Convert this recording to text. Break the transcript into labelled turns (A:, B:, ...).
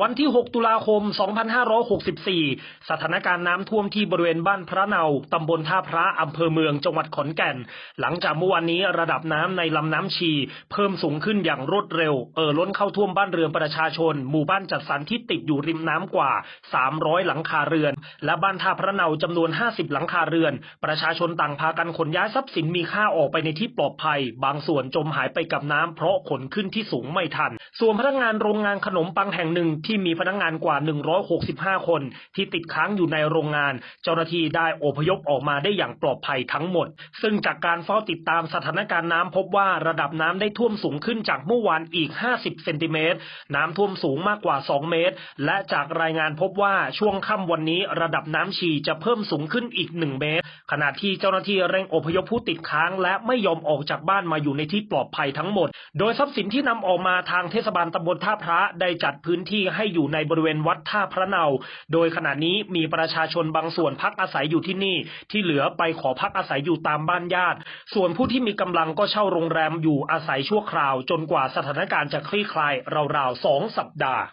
A: วันที่ 6 ตุลาคม 2564 สถานการณ์น้ำท่วมที่บริเวณบ้านพระเนา ตำบลท่าพระ อำเภอเมือง จังหวัดขอนแก่น หลังจากเมื่อวานนี้ระดับน้ำในลำน้ำชี เพิ่มสูงขึ้นอย่างรวดเร็ว เอ่อล้นเข้าท่วมบ้านเรือนประชาชน หมู่บ้านจัดสรรที่ติดอยู่ริมน้ำกว่า 300 หลังคาเรือน และบ้านท่าพระเนาจำนวน 50 หลังคาเรือน ประชาชนต่างพากันขนย้ายทรัพย์สินมีค่าออกไปในที่ปลอดภัย บางส่วนจมหายไปกับน้ำเพราะขนขึ้นที่สูงไม่ทัน ส่วนพนักงานโรงงานขนมปังแห่งหนึ่งที่มีพนักงานกว่า 165 คนที่ติดค้างอยู่ในโรงงาน เจ้าหน้าที่ได้อพยพออกมาได้อย่างปลอดภัยทั้งหมด ซึ่งจากการเฝ้าติดตามสถานการณ์น้ำพบว่าระดับน้ำได้ท่วมสูงขึ้นจากเมื่อวานอีก 50 เซนติเมตร น้ำท่วมสูงมากกว่า 2 เมตร และจากรายงานพบว่าช่วงค่ำวันนี้ระดับน้ำชีจะเพิ่มสูงขึ้นอีก 1 เมตร ขณะที่เจ้าหน้าที่เร่งอพยพผู้ติดค้าง และไม่ยอมออกจากบ้านมาอยู่ในที่ปลอดภัยทั้งหมด โดยทรัพย์สินที่นำออกมาทางเทศบาลตำบลท่าพระได้จัดพื้นที่ให้อยู่ในบริเวณวัดท่าพระเนา โดยขณะนี้มีประชาชนบางส่วนพักอาศัยอยู่ที่นี่ ที่เหลือไปขอพักอาศัยอยู่ตามบ้านญาติ ส่วนผู้ที่มีกำลังก็เช่าโรงแรมอยู่อาศัยชั่วคราว จนกว่าสถานการณ์จะคลี่คลายราวๆสองสัปดาห์